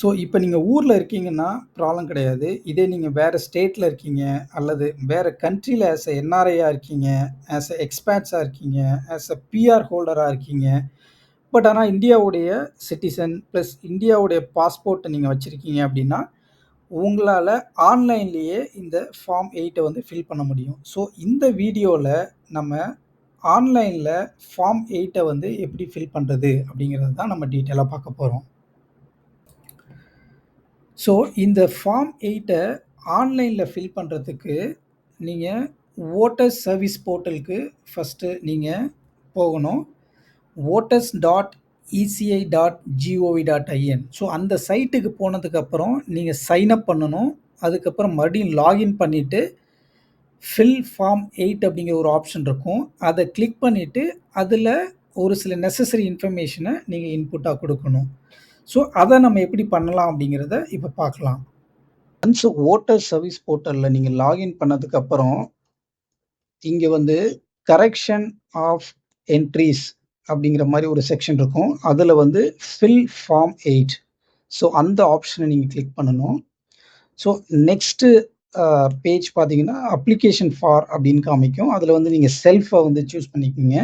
So இப்போ நீங்கள் ஊரில் இருக்கீங்கன்னா ப்ராப்ளம் கிடையாது. இதே நீங்கள் வேறு ஸ்டேட்டில் இருக்கீங்க, அல்லது வேறு கண்ட்ரியில் ஆஸ் எ என்ஆர்ஐயாக இருக்கீங்க, ஆஸ் எ எக்ஸ்பேட்ஸாக இருக்கீங்க, ஆஸ் எ பிஆர் ஹோல்டராக இருக்கீங்க. பட் ஆனால் இந்தியாவுடைய சிட்டிசன் ப்ளஸ் இந்தியாவுடைய பாஸ்போர்ட்டை நீங்கள் வச்சுருக்கீங்க அப்படின்னா, உங்களால் ஆன்லைன்லேயே இந்த ஃபார்ம் எயிட்டை வந்து ஃபில் பண்ண முடியும். ஸோ இந்த வீடியோவில் நம்ம ஆன்லைனில் ஃபார்ம் எயிட்டை வந்து எப்படி ஃபில் பண்ணுறது அப்படிங்கிறது தான் நம்ம டீட்டெயிலாக பார்க்க போகிறோம் ஸோ இந்த ஃபார்ம் எயிட்டை ஆன்லைனில் ஃபில் பண்ணுறதுக்கு நீங்கள் வோட்டர்ஸ் சர்வீஸ் போர்ட்டலுக்கு ஃபஸ்ட்டு நீங்கள் போகணும். Voters dot ECI dot GOV dot IN so அந்த சைட்டுக்கு போனதுக்கப்புறம் நீங்கள் சைன் அப் பண்ணணும். அதுக்கப்புறம் மறுபடியும் லாகின் பண்ணிவிட்டு ஃபில் ஃபார்ம் எயிட் அப்படிங்கிற ஒரு ஆப்ஷன் இருக்கும். அதை கிளிக் பண்ணிவிட்டு அதில் ஒரு சில நெசசரி இன்ஃபர்மேஷனை நீங்கள் இன்புட்டாக கொடுக்கணும் ஸோ அதை நம்ம எப்படி பண்ணலாம் அப்படிங்கிறத இப்போ பார்க்கலாம். ஒன்ஸ் ஓட்டர் சர்வீஸ் போர்ட்டலில் நீங்கள் லாகின் பண்ணதுக்கு அப்புறம் இங்கே வந்து கரெக்ஷன் ஆஃப் என்ட்ரீஸ் அப்படிங்கிற மாதிரி ஒரு செக்ஷன் இருக்கும். அதில் வந்து ஃபில் ஃபார்ம் எயிட் ஸோ அந்த ஆப்ஷனை நீங்கள் கிளிக் பண்ணணும். ஸோ நெக்ஸ்ட்டு பேஜ் பார்த்தீங்கன்னா, அப்ளிகேஷன் ஃபார் அப்படின்னு காமிக்கும். அதில் வந்து நீங்கள் செல்ஃபை வந்து சூஸ் பண்ணிக்கோங்க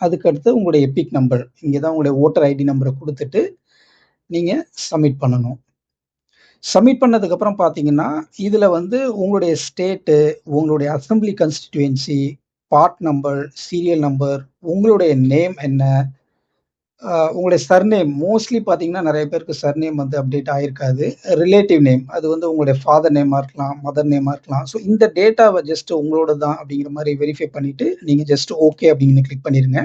அதுக்கடுத்து உங்களுடைய எபிக் நம்பர். இங்கே தான் உங்களுடைய ஓட்டர் ஐடி நம்பரை கொடுத்துட்டு நீங்கள் சப்மிட் பண்ணணும். சப்மிட் பண்ணதுக்கப்புறம் பார்த்தீங்கன்னா, இதில் வந்து உங்களுடைய ஸ்டேட்டு, உங்களுடைய assembly constituency, part number, serial number, உங்களுடைய நேம் என்ன? உங்களுடைய சர்நேம் மோஸ்ட்லி பார்த்தீங்கன்னா, நிறைய பேருக்கு சர்நேம் வந்து அப்டேட் ஆகிருக்காது ரிலேட்டிவ் நேம் அது வந்து உங்களுடைய ஃபாதர் நேமாக இருக்கலாம், மதர் நேமாக இருக்கலாம். ஸோ இந்த டேட்டாவை ஜஸ்ட் உங்களோட தான் அப்படிங்கிற மாதிரி வெரிஃபை பண்ணிவிட்டு நீங்கள் ஜஸ்ட் ஓகே அப்படின்னு கிளிக் பண்ணிடுங்க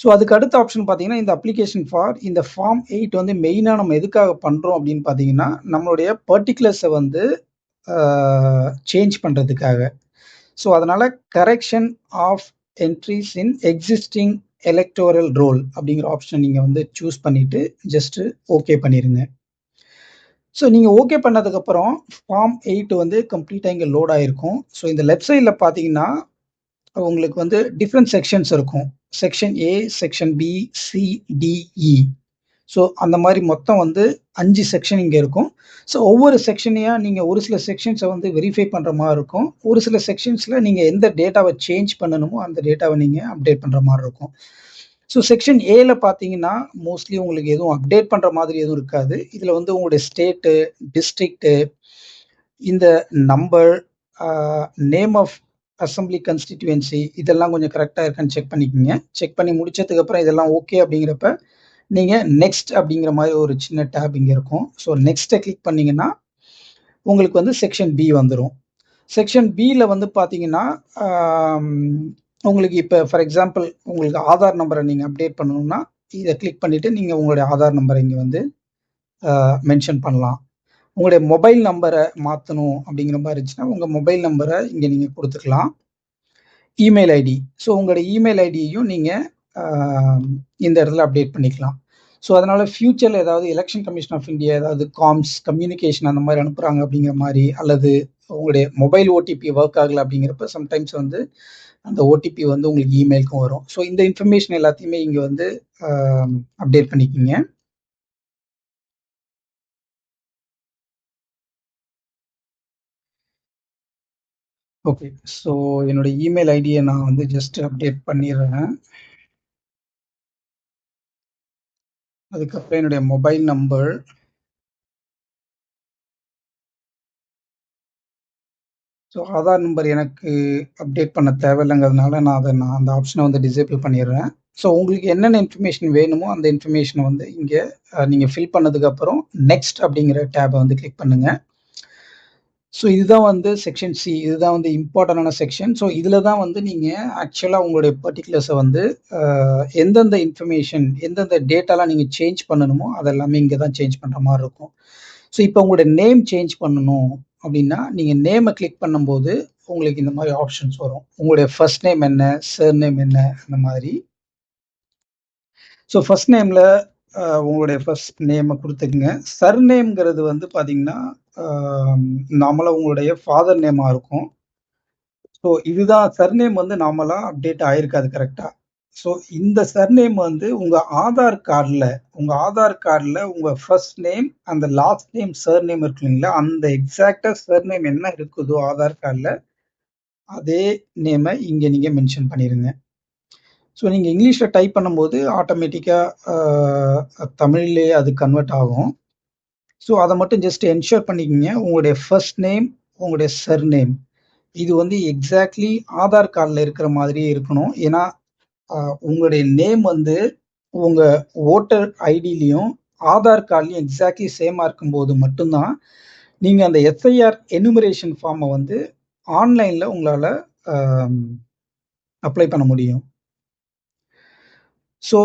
ஸோ அதுக்கு அடுத்த ஆப்ஷன் பார்த்தீங்கன்னா, இந்த அப்ளிகேஷன் ஃபார் இந்த ஃபார்ம் எயிட் வந்து மெயினாக நம்ம எதுக்காக பண்ணுறோம் அப்படின்னு பார்த்தீங்கன்னா, நம்மளுடைய பர்டிகுலர்ஸை வந்து சேஞ்ச் பண்ணுறதுக்காக ஸோ அதனால் correction of entries in existing electoral roll அப்படிங்கிற ஆப்ஷன் நீங்கள் வந்து சூஸ் பண்ணிவிட்டு ஜஸ்ட்டு ஓகே பண்ணிடுங்க ஸோ நீங்கள் ஓகே பண்ணதுக்கப்புறம், ஃபார்ம் எயிட் வந்து கம்ப்ளீட்டாக இங்கே லோட் ஆகிருக்கும் ஸோ இந்த லெஃப்ட் சைடில் பார்த்தீங்கன்னா, உங்களுக்கு வந்து டிஃப்ரெண்ட் செக்ஷன்ஸ் இருக்கும். Section A, section B, C, so அந்த மாதிரி மொத்தம் வந்து அஞ்சு செக்ஷன் இங்கே இருக்கும். ஸோ ஒவ்வொரு செக்ஷனையாக நீங்கள் ஒரு சில செக்ஷன்ஸை வந்து வெரிஃபை பண்ணுற மாதிரி இருக்கும். ஒரு சில செக்ஷன்ஸில் நீங்கள் எந்த டேட்டாவை சேஞ்ச் பண்ணணுமோ, அந்த டேட்டாவை நீங்கள் அப்டேட் பண்ணுற மாதிரி இருக்கும். ஸோ செக்ஷன் ஏல பார்த்தீங்கன்னா, மோஸ்ட்லி உங்களுக்கு எதுவும் அப்டேட் பண்ணுற மாதிரி எதுவும் இருக்காது. இதில் வந்து உங்களுடைய ஸ்டேட்டு, டிஸ்ட்ரிக்ட்டு, இந்த number, name of assembly constituency இதெல்லாம் கொஞ்சம் கரெக்டாக இருக்கான்னு செக் பண்ணிக்கோங்க செக் பண்ணி முடிச்சதுக்கப்புறம் இதெல்லாம் ஓகே அப்படிங்கிறப்ப, நீங்கள் நெக்ஸ்ட் அப்படிங்கிற மாதிரி ஒரு சின்ன டேப் இங்கே இருக்கும். ஸோ நெக்ஸ்ட்டை கிளிக் பண்ணீங்கன்னா, உங்களுக்கு வந்து செக்ஷன் பி வந்துடும் செக்ஷன் பியில் வந்து பார்த்தீங்கன்னா, உங்களுக்கு இப்போ ஃபார் எக்ஸாம்பிள் உங்களுக்கு ஆதார் நம்பரை நீங்கள் அப்டேட் பண்ணணும்னா, இதை கிளிக் பண்ணிவிட்டு நீங்கள் உங்களுடைய ஆதார் நம்பரை இங்கே வந்து மென்ஷன் பண்ணலாம். உங்களுடைய மொபைல் நம்பரை மாற்றணும் அப்படிங்கிற மாதிரி இருந்துச்சுன்னா, உங்கள் மொபைல் நம்பரை இங்கே நீங்கள் கொடுத்துக்கலாம் இமெயில் ஐடி. ஸோ உங்களுடைய இமெயில் ஐடியையும் நீங்கள் இந்த இடத்துல அப்டேட் பண்ணிக்கலாம். ஸோ அதனால் ஃப்யூச்சரில் ஏதாவது எலெக்ஷன் கமிஷன் ஆஃப் இந்தியா ஏதாவது காம்ஸ், கம்யூனிகேஷன் அந்த மாதிரி அனுப்புகிறாங்க அப்படிங்கிற மாதிரி அல்லது உங்களுடைய மொபைல் ஓடிபி ஒர்க் ஆகலை அப்படிங்கிறப்ப சம்டைம்ஸ் வந்து அந்த ஓடிபி வந்து உங்களுக்கு இமெயிலுக்கும் வரும். ஸோ இந்த இன்ஃபர்மேஷன் எல்லாத்தையுமே இங்கே வந்து அப்டேட் பண்ணிக்கிங்க ஓகே. ஸோ என்னோட இமெயில் ஐடிய நான் வந்து ஜஸ்ட் அப்டேட் பண்ணிர்றேன். அதுக்கப்புறம் என்னுடைய mobile number. So Aadhaar number எனக்கு அப்டேட் பண்ண தேவையில்லங்கிறதுனால, நான் அதை நான் அந்த ஆப்ஷனை வந்து டிசேபிள் பண்ணிடுறேன் ஸோ உங்களுக்கு என்னென்ன இன்ஃபர்மேஷன் வேணுமோ, அந்த இன்ஃபர்மேஷனை வந்து இங்கே அ நீங்க ஃபில் பண்ணதுக்கப்புறம், நெக்ஸ்ட் அப்படிங்கிற டேப வந்து கிளிக் பண்ணுங்க. ஸோ இதுதான் வந்து செக்ஷன் சி. இதுதான் வந்து இம்பார்ட்டன்டான செக்ஷன். ஸோ இதில் தான் வந்து நீங்கள் ஆக்சுவலாக உங்களுடைய பர்டிகுலர்ஸை வந்து எந்தெந்த இன்ஃபர்மேஷன், எந்தெந்த டேட்டாலாம் நீங்கள் சேஞ்ச் பண்ணணுமோ, அதெல்லாமே இங்கே தான் சேஞ்ச் பண்ணுற மாதிரி இருக்கும். ஸோ இப்போ உங்களுடைய நேம் சேஞ்ச் பண்ணணும் அப்படின்னா, நீங்கள் நேமை கிளிக் பண்ணும்போது, உங்களுக்கு இந்த மாதிரி ஆப்ஷன்ஸ் வரும். உங்களுடைய ஃபர்ஸ்ட் நேம் என்ன? சர் நேம் என்ன? அந்த மாதிரி. ஸோ ஃபர்ஸ்ட் நேமில் உங்களுடைய ஃபர்ஸ்ட் நேமை கொடுத்துக்குங்க சர் நேம்ங்கிறது வந்து பார்த்தீங்கன்னா, அ உங்களுடைய ஃபாதர் நேமா இருக்கும். ஸோ இதுதான் சர்நேம் வந்து நார்மலா அப்டேட் ஆயிருக்காது கரெக்டாக ஸோ இந்த சர்நேம் வந்து உங்கள் ஆதார் கார்டில் உங்கள் ஆதார் கார்டில் உங்கள் ஃபர்ஸ்ட் நேம் அந்த லாஸ்ட் நேம் சர்நேம் இருக்கு இல்லைங்களா? அந்த எக்ஸாக்டாக சர்நேம் என்ன இருக்குதோ ஆதார் கார்டில் அதே நேமை இங்கே நீங்கள் மென்ஷன் பண்ணிருங்க. ஸோ நீங்கள் இங்கிலீஷில் டைப் பண்ணும்போது ஆட்டோமேட்டிக்காக தமிழ்லேயே அது கன்வெர்ட் ஆகும். ஸோ அதை மட்டும் ஜஸ்ட் என்ஷோர் பண்ணிக்கோங்க. உங்களுடைய ஃபர்ஸ்ட் நேம் உங்களுடைய சர்நேம் இது வந்து எக்ஸாக்ட்லி ஆதார் கார்டில் இருக்கிற மாதிரியே இருக்கணும். ஏன்னா உங்களுடைய நேம் வந்து உங்கள் ஓட்டர் ஐடிலையும் ஆதார் கார்ட்லையும் எக்ஸாக்ட்லி சேமா இருக்கும்போது மட்டும்தான் நீங்கள் அந்த எஸ்ஐஆர் எனுமரேஷன் ஃபார்மை வந்து ஆன்லைனில் உங்களால் அப்ளை பண்ண முடியும். ஸோ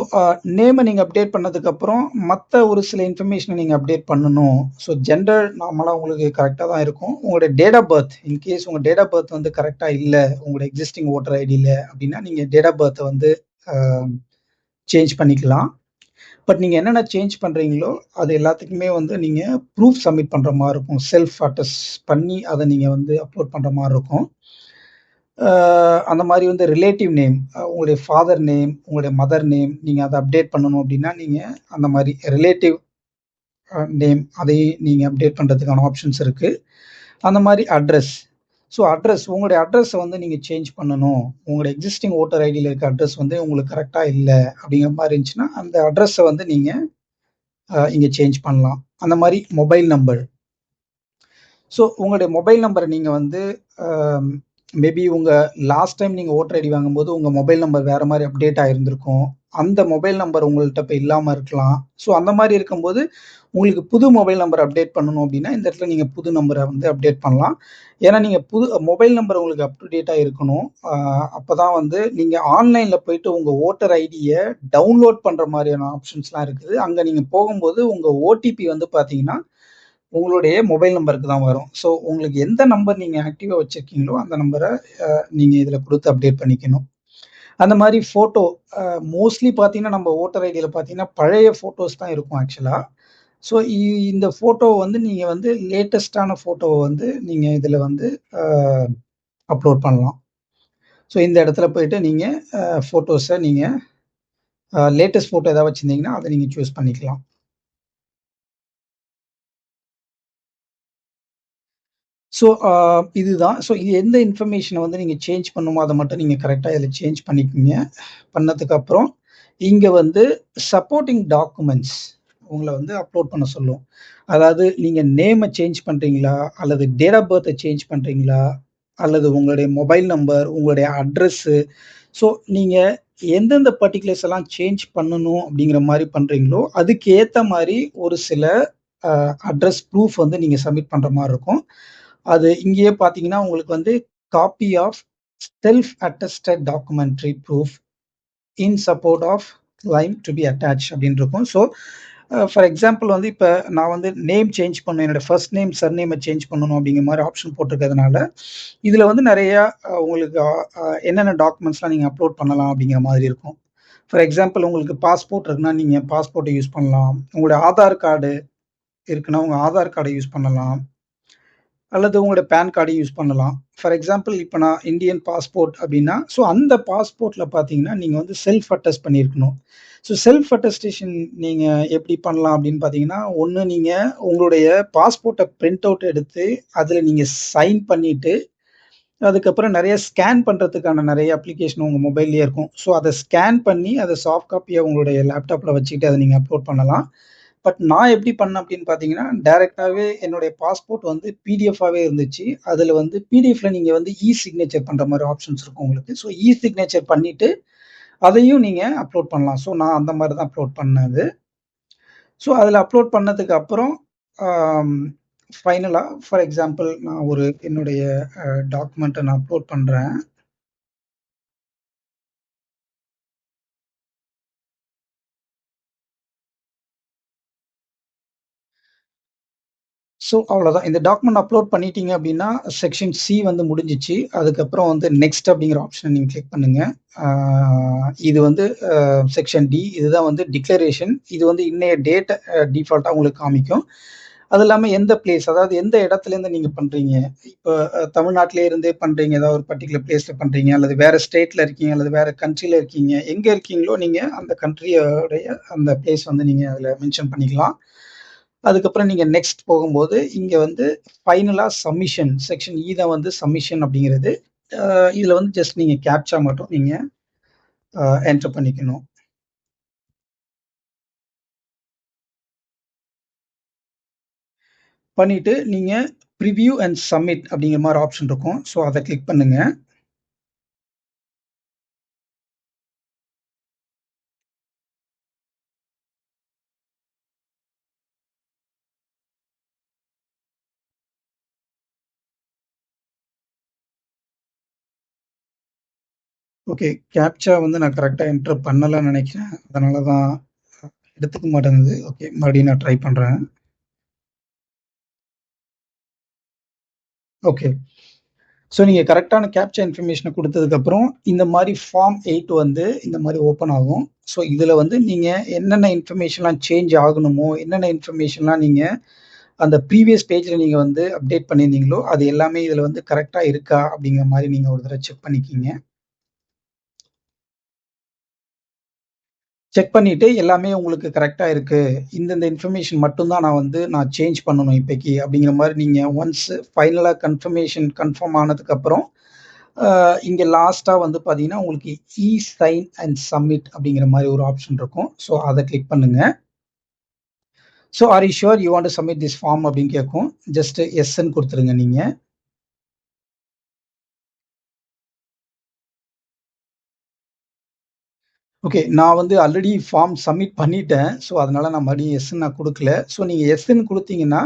நேமை நீங்கள் அப்டேட் பண்ணதுக்கப்புறம் மற்ற ஒரு சில இன்ஃபர்மேஷனை நீங்கள் அப்டேட் பண்ணணும். ஸோ ஜெண்டர் நார்மலாக உங்களுக்கு கரெக்டாக தான் இருக்கும். உங்களோட date of birth in case உங்கள் டேட் ஆஃப் பர்த் வந்து கரெக்டாக இல்லை உங்களோட எக்ஸிஸ்டிங் ஓட்டர் ஐடியில் அப்படின்னா நீங்கள் டேட் ஆஃப் பர்த்தை வந்து சேஞ்ச் பண்ணிக்கலாம். பட் நீங்கள் என்னென்ன சேஞ்ச் பண்ணுறீங்களோ அது எல்லாத்துக்குமே வந்து நீங்கள் ப்ரூஃப் சப்மிட் பண்ணுற மாதிரி இருக்கும். செல்ஃப் அட்டஸ் பண்ணி அதை நீங்கள் வந்து அப்லோட் பண்ணுற மாதிரி இருக்கும். அந்த மாதிரி வந்து ரிலேட்டிவ் நேம் உங்களுடைய ஃபாதர் நேம் உங்களுடைய மதர் நேம் நீங்கள் அதை அப்டேட் பண்ணணும் அப்படின்னா நீங்கள் அந்த மாதிரி ரிலேட்டிவ் நேம் அதை நீங்கள் அப்டேட் பண்ணுறதுக்கான ஆப்ஷன்ஸ் இருக்குது அந்த மாதிரி அட்ரஸ் ஸோ அட்ரஸ் உங்களுடைய அட்ரஸை வந்து நீங்கள் சேஞ்ச் பண்ணணும். உங்களுடைய எக்ஸிஸ்டிங் ஓட்டர் ஐடியில் இருக்க அட்ரஸ் வந்து உங்களுக்கு கரெக்டாக இல்லை அப்படிங்கிற மாதிரி இருந்துச்சுன்னா அந்த அட்ரஸை வந்து நீங்கள் இங்கே சேஞ்ச் பண்ணலாம். அந்த மாதிரி மொபைல் நம்பர் ஸோ உங்களுடைய மொபைல் நம்பரை நீங்கள் வந்து மேபி உங்கள் லாஸ்ட் டைம் நீங்கள் ஓட்டர் ஐடி வாங்கும்போது உங்கள் மொபைல் நம்பர் வேறு மாதிரி அப்டேட் ஆகிருந்திருக்கும் அந்த மொபைல் நம்பர் உங்கள்கிட்ட இப்போ இல்லாமல் இருக்கலாம். ஸோ அந்த மாதிரி இருக்கும்போது உங்களுக்கு புது மொபைல் நம்பர் அப்டேட் பண்ணணும் அப்படின்னா இந்த இடத்துல நீங்கள் புது நம்பரை வந்து அப்டேட் பண்ணலாம். ஏன்னா நீங்கள் புது மொபைல் நம்பர் உங்களுக்கு அப் டு டேட்டாக இருக்கணும். அப்போ தான் வந்து நீங்கள் ஆன்லைனில் போயிட்டு உங்கள் ஓட்டர் ஐடியை டவுன்லோட் பண்ணுற மாதிரியான ஆப்ஷன்ஸ்லாம் இருக்குது. அங்கே நீங்கள் போகும்போது உங்கள் ஓடிபி வந்து பார்த்தீங்கன்னா உங்களுடைய மொபைல் நம்பருக்கு தான் வரும். ஸோ உங்களுக்கு எந்த நம்பர் நீங்கள் ஆக்டிவாக வச்சுருக்கீங்களோ அந்த நம்பரை நீங்கள் இதில் கொடுத்து அப்டேட் பண்ணிக்கணும். அந்த மாதிரி ஃபோட்டோ மோஸ்ட்லி பார்த்தீங்கன்னா நம்ம ஓட்டர் ஐடியில் பார்த்தீங்கன்னா பழைய ஃபோட்டோஸ் தான் இருக்கும் ஆக்சுவலாக ஸோ இந்த ஃபோட்டோவை வந்து நீங்கள் வந்து லேட்டஸ்டான ஃபோட்டோவை வந்து நீங்கள் இதில் வந்து அப்லோட் பண்ணலாம். ஸோ இந்த இடத்துல போயிட்டு நீங்கள் ஃபோட்டோஸை நீங்கள் லேட்டஸ்ட் ஃபோட்டோ ஏதாவது வச்சுருந்தீங்கன்னா அதை நீங்கள் சூஸ் பண்ணிக்கலாம். ஸோ uh, இதுதான். ஸோ இது எந்த இன்ஃபர்மேஷனை வந்து நீங்கள் சேஞ்ச் பண்ணுமோ அதை மட்டும் நீங்கள் கரெக்டாக இதில் சேஞ்ச் பண்ணிக்கோங்க. பண்ணதுக்கப்புறம் இங்கே வந்து சப்போர்ட்டிங் டாக்குமெண்ட்ஸ் உங்களை வந்து அப்லோட் பண்ண சொல்லும். அதாவது நீங்கள் நேமை சேஞ்ச் பண்ணுறீங்களா அல்லது டேட் ஆஃப் பர்த்தை சேஞ்ச் பண்ணுறீங்களா அல்லது உங்களுடைய மொபைல் நம்பர் உங்களுடைய அட்ரஸ்ஸு ஸோ நீங்கள் எந்தெந்த பர்டிகுலர்ஸ் எல்லாம் சேஞ்ச் பண்ணணும் அப்படிங்கிற மாதிரி பண்ணுறீங்களோ அதுக்கு ஏற்ற மாதிரி ஒரு சில அட்ரஸ் ப்ரூஃப் வந்து நீங்கள் சப்மிட் பண்ணுற மாதிரி இருக்கும். அது இங்கேயே பார்த்தீங்கன்னா உங்களுக்கு வந்து copy of self attested documentary proof in support of claim to be attach அப்படின்னு இருக்கும். ஸோ ஃபார் எக்ஸாம்பிள் வந்து இப்போ நான் வந்து நேம் சேஞ்ச் பண்ணணும். என்னோட ஃபர்ஸ்ட் நேம் சர் நேமை சேஞ்ச் பண்ணணும் அப்படிங்கிற மாதிரி ஆப்ஷன் போட்டிருக்கிறதுனால இதில் வந்து நிறையா uh, உங்களுக்கு uh, uh, என்னென்ன டாக்குமெண்ட்ஸ்லாம் நீங்கள் அப்லோட் பண்ணலாம் அப்படிங்கிற மாதிரி இருக்கும். ஃபார் எக்ஸாம்பிள் உங்களுக்கு பாஸ்போர்ட் இருக்குன்னா நீங்கள் பாஸ்போர்ட்டை யூஸ் பண்ணலாம். உங்களுடைய ஆதார் கார்டு இருக்குன்னா உங்கள் ஆதார் கார்டை யூஸ் பண்ணலாம். அல்லது உங்களோட பேன் கார்டையும் யூஸ் பண்ணலாம். ஃபார் எக்ஸாம்பிள் இப்போ நான் இந்தியன் பாஸ்போர்ட் அப்படின்னா ஸோ அந்த பாஸ்போர்ட்டில் பார்த்தீங்கன்னா நீங்கள் வந்து செல்ஃப் அட்டஸ்ட் பண்ணியிருக்கணும். ஸோ செல்ஃப் அட்டஸ்டேஷன் நீங்கள் எப்படி பண்ணலாம் அப்படின்னு பார்த்தீங்கன்னா ஒன்று நீங்கள் உங்களுடைய பாஸ்போர்ட்டை பிரிண்ட் அவுட் எடுத்து அதில் நீங்கள் சைன் பண்ணிவிட்டு அதுக்கப்புறம் நிறைய ஸ்கேன் பண்ணுறதுக்கான நிறைய அப்ளிகேஷன் உங்கள் மொபைல்லேயே இருக்கும். ஸோ அதை ஸ்கேன் பண்ணி அதை சாஃப்ட் காப்பியாக உங்களுடைய லேப்டாப்பில் வச்சுக்கிட்டு அதை நீங்கள் அப்லோட் பண்ணலாம். பட் நான் எப்படி பண்ணேன் அப்படின்னு பார்த்தீங்கன்னா டேரெக்டாகவே என்னுடைய பாஸ்போர்ட் வந்து பிடிஎஃபாகவே இருந்துச்சு. அதில் வந்து பிடிஎஃப்ல நீங்கள் வந்து இ சிக்னேச்சர் பண்ணுற மாதிரி ஆப்ஷன்ஸ் இருக்கும் உங்களுக்கு. ஸோ இ சிக்னேச்சர் பண்ணிவிட்டு அதையும் நீங்கள் அப்லோட் பண்ணலாம். ஸோ நான் அந்த மாதிரி தான் அப்லோட் பண்ணது ஸோ அதில் அப்லோட் பண்ணதுக்கு அப்புறம் ஃபைனலாக ஃபார் எக்ஸாம்பிள் நான் ஒரு என்னுடைய டாக்குமெண்ட்டை நான் அப்லோட் பண்ணுறேன் ஸோ அவ்வளோதான் இந்த டாக்குமெண்ட் அப்லோட் பண்ணிட்டீங்க அப்படின்னா செக்ஷன் சி வந்து முடிஞ்சிச்சு அதுக்கப்புறம் வந்து நெக்ஸ்ட் அப்படிங்கிற ஆப்ஷனை நீங்கள் கிளிக் பண்ணுங்க இது வந்து செக்ஷன் டி இதுதான் வந்து டிக்ளரேஷன் இது வந்து இன்னைய டேட் டிஃபால்ட்டாக உங்களுக்கு காமிக்கும் அது இல்லாமல் எந்த பிளேஸ் அதாவது எந்த இடத்துலேருந்து நீங்கள் பண்ணுறீங்க இப்போ தமிழ்நாட்டிலே இருந்தே பண்ணுறீங்க ஏதாவது ஒரு பர்டிகுலர் பிளேஸில் பண்ணுறீங்க அல்லது வேறு ஸ்டேட்டில் இருக்கீங்க. அல்லது வேற கண்ட்ரியில் இருக்கீங்க. எங்கே இருக்கீங்களோ நீங்கள் அந்த கண்ட்ரியோடைய அந்த பிளேஸ் வந்து நீங்கள் அதில் மென்ஷன் பண்ணிக்கலாம். அதுக்கப்புறம் நீங்கள் நெக்ஸ்ட் போகும்போது, இங்கே வந்து ஃபைனலாக சப்மிஷன் செக்ஷன் இ தான் வந்து சப்மிஷன் அப்படிங்கிறது. இதில் வந்து ஜஸ்ட் நீங்கள் கேப்சா மட்டும் நீங்கள் என்டர் பண்ணிக்கணும். பண்ணிட்டு நீங்கள் ப்ரிவ்யூ அண்ட் சப்மிட் அப்படிங்கிற மாதிரி ஆப்ஷன் இருக்கும். ஸோ அதை கிளிக் பண்ணுங்கள் ஓகே. கேப்ச்சா வந்து நான் கரெக்ட்டா என்டர் பண்ணலன்னு நினைக்கிறேன் அதனால தான் எடுத்துக்க மாட்டேங்குது. ஓகே. மறுபடியும் நான் ட்ரை பண்றேன். ஓகே. ஸோ நீங்க கரெக்ட்டான கேப்ச்சா இன்ஃபர்மேஷன குடுத்ததுக்கப்புறம், இந்த மாரி ஃபார்ம் 8 வந்து இந்த மாரி ஓப்பன் ஆகும். ஸோ இதுல வந்து நீங்க என்னென்ன இன்ஃபர்மேஷன்லாம் சேஞ்ச் ஆகணுமோ, என்னென்ன இன்ஃபர்மேஷன்லாம் நீங்க அந்த ப்ரீவியஸ் பேஜ்ல நீங்க வந்து அப்டேட் பண்ணியிருந்தீங்களோ, அது எல்லாமே இதுல வந்து கரெக்ட்டா இருக்கா? அப்படிங்கிற மாரி நீங்க ஒரு தடவ செக் பண்ணிக்கீங்க. செக் பண்ணிட்டு எல்லாமே உங்களுக்கு கரெக்டாக இருக்குது இந்தந்த இன்ஃபர்மேஷன் மட்டும்தான் நான் வந்து நான் சேஞ்ச் பண்ணணும் இப்போக்கி அப்படிங்கிற மாதிரி நீங்கள் ஒன்ஸ் ஃபைனலாக கன்ஃபர்மேஷன் கன்ஃபார்ம் ஆனதுக்கப்புறம், இங்கே லாஸ்ட்டாக வந்து பார்த்தீங்கன்னா, உங்களுக்கு இ சைன் அண்ட் சப்மிட் அப்படிங்கிற மாதிரி ஒரு ஆப்ஷன் இருக்கும். ஸோ அதை கிளிக் பண்ணுங்கள் so are you sure you want to submit this form அப்படின்னு கேட்கும். ஜஸ்ட் எஸ்ன்னு கொடுத்துருங்க நீங்கள் ஓகே. நான் வந்து ஆல்ரெடி ஃபார்ம் சப்மிட் பண்ணிட்டேன். ஸோ அதனால் நான் மறுபடியும் எஸ்ன்னு நான் கொடுக்கல ஸோ நீங்கள் எஸ்ன்னு கொடுத்தீங்கன்னா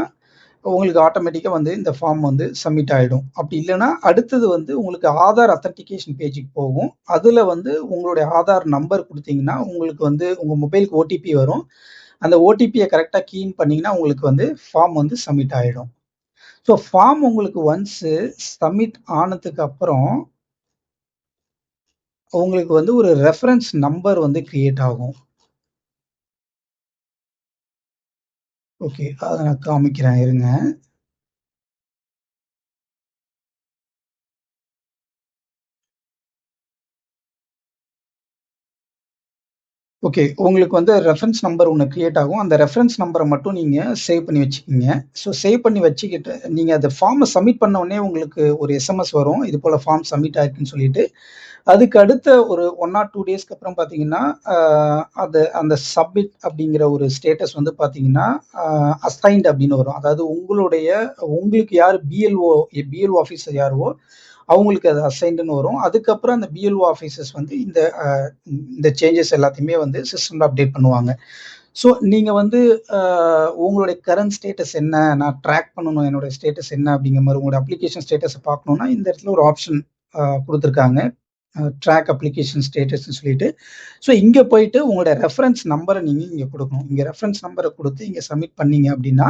உங்களுக்கு ஆட்டோமேட்டிக்காக வந்து இந்த ஃபார்ம் வந்து சப்மிட் ஆகிடும் அப்படி இல்லைன்னா அடுத்தது வந்து உங்களுக்கு ஆதார் அத்தன்டிகேஷன் பேஜுக்கு போகும். அதில் வந்து உங்களுடைய ஆதார் நம்பர் கொடுத்தீங்கன்னா உங்களுக்கு வந்து உங்கள் மொபைலுக்கு ஓடிபி வரும். அந்த ஓடிபியை கரெக்டாக கீன் பண்ணிங்கன்னா உங்களுக்கு வந்து ஃபார்ம் வந்து சப்மிட் ஆகிடும் ஸோ ஃபார்ம் உங்களுக்கு ஒன்ஸு சப்மிட் ஆனதுக்கு அப்புறம் உங்களுக்கு வந்து ஒரு ரெஃபரன்ஸ் நம்பர் வந்து கிரியேட் ஆகும். ஓகே. அதை நான் காமிக்கிறேன் இருங்க. ஓகே. உங்களுக்கு வந்து ரெஃபரன்ஸ் நம்பர் ஒன்று கிரியேட் ஆகும். அந்த ரெஃபரன்ஸ் நம்பரை மட்டும் நீங்கள் சேவ் பண்ணி வச்சுக்கிங்க ஸோ சேவ் பண்ணி வச்சுக்கிட்டு, நீங்கள் அந்த ஃபார்மை சப்மிட் பண்ண உடனே உங்களுக்கு ஒரு எஸ்எம்எஸ் வரும். இது போல் ஃபார்ம் சப்மிட் ஆயிருக்குன்னு சொல்லிட்டு. அதுக்கு அடுத்த ஒரு ஒன் ஆர் டூ டேஸ்க்கு அப்புறம் பார்த்தீங்கன்னா, அது அந்த சப்மிட் அப்படிங்கிற ஒரு ஸ்டேட்டஸ் வந்து பார்த்தீங்கன்னா, அ அசைன்ட் அப்படின்னு வரும். அதாவது உங்களுடைய உங்களுக்கு யார் பிஎல்ஓ பிஎல்ஓ ஆஃபீஸர் யாரோ, அவங்களுக்கு அது அசைன்டுன்னு வரும். அதுக்கப்புறம் அந்த பிஎல்ஓ ஆஃபீஸர்ஸ் வந்து இந்த இந்த சேஞ்சஸ் எல்லாத்தையுமே வந்து சிஸ்டம்ல அப்டேட் பண்ணுவாங்க. ஸோ நீங்கள் வந்து உங்களுடைய கரண்ட் ஸ்டேட்டஸ் என்ன? நான் ட்ராக் பண்ணணும் என்னுடைய ஸ்டேட்டஸ் என்ன? அப்படிங்கிற மாதிரி உங்களோட அப்ளிகேஷன் ஸ்டேட்டஸை பார்க்கணுன்னா இந்த இடத்துல ஒரு ஆப்ஷன் கொடுத்துருக்காங்க ட்ராக் அப்ளிகேஷன் ஸ்டேட்டஸ்ன்னு சொல்லிட்டு. ஸோ இங்கே போயிட்டு உங்களோட ரெஃபரன்ஸ் நம்பரை நீங்கள் இங்கே கொடுக்கணும் இங்கே ரெஃபரன்ஸ் நம்பரை கொடுத்து இங்கே சப்மிட் பண்ணீங்க அப்படின்னா,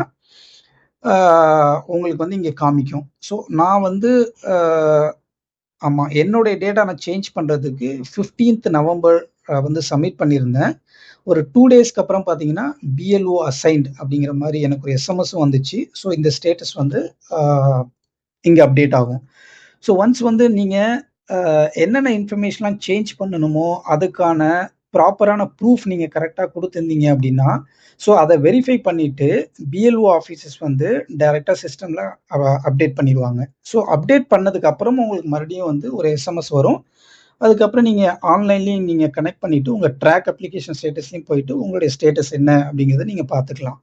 உங்களுக்கு வந்து இங்கே காமிக்கும். ஸோ நான் வந்து ஆமாம் என்னுடைய டேட்டா நான் சேஞ்ச் பண்ணுறதுக்கு ஃபிஃப்டீன்த் நவம்பர் வந்து சப்மிட் பண்ணியிருந்தேன். ஒரு டூ டேஸ்க்கு அப்புறம் பார்த்தீங்கன்னா, பிஎல்ஓ அசைன்ட் அப்படிங்கிற மாதிரி எனக்கு ஒரு எஸ்எம்எஸும் வந்துச்சு. ஸோ இந்த ஸ்டேட்டஸ் வந்து இங்கே அப்டேட் ஆகும். ஸோ ஒன்ஸ் வந்து நீங்கள் என்னென்ன இன்ஃபர்மேஷன்லாம் சேஞ்ச் பண்ணணுமோ, அதுக்கான ப்ராப்பரான ப்ரூஃப் நீங்கள் கரெக்டாக கொடுத்துருந்தீங்க அப்படின்னா, ஸோ அதை வெரிஃபை பண்ணிவிட்டு பிஎல்ஓ ஆஃபீஸஸ் வந்து டைரெக்டாக சிஸ்டமில் அப்டேட் பண்ணிடுவாங்க ஸோ அப்டேட் பண்ணதுக்கப்புறம் உங்களுக்கு மறுபடியும் வந்து ஒரு எஸ்எம்எஸ் வரும். அதுக்கப்புறம் நீங்கள் ஆன்லைன்லேயும் நீங்கள் கனெக்ட் பண்ணிட்டு, உங்கள் ட்ராக் அப்ளிகேஷன் ஸ்டேட்டஸ்லையும் போயிட்டு உங்களுடைய ஸ்டேட்டஸ் என்ன அப்படிங்கிறத நீங்கள் பார்த்துக்கலாம்.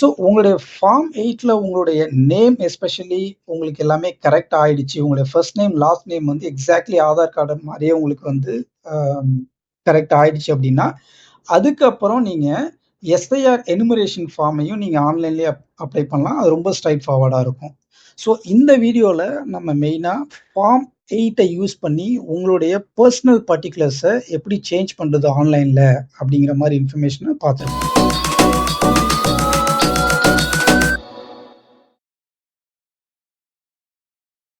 ஸோ உங்களுடைய ஃபார்ம் எயிட்டில் உங்களுடைய நேம் எஸ்பெஷலி உங்களுக்கு எல்லாமே கரெக்ட் ஆகிடுச்சு உங்களுடைய ஃபர்ஸ்ட் நேம், லாஸ்ட் நேம் வந்து எக்ஸாக்ட்லி ஆதார் கார்டு மாதிரியே உங்களுக்கு வந்து கரெக்ட் ஆயிடுச்சு அப்படின்னா, அதுக்கப்புறம் நீங்கள் எஸ்ஐஆர் எனுமரேஷன் ஃபார்மையும் நீங்கள் ஆன்லைன்லேயே அப்ளை பண்ணலாம். அது ரொம்ப ஸ்ட்ரைட் ஃபார்வர்டாக இருக்கும். ஸோ இந்த வீடியோவில் நம்ம மெயினாக ஃபார்ம் எயிட்டை யூஸ் பண்ணி உங்களுடைய பர்சனல் பர்டிகுலர்ஸை எப்படி சேஞ்ச் பண்ணுறது ஆன்லைனில் அப்படிங்கிற மாதிரி இன்ஃபர்மேஷனை பார்த்துருக்கோம்.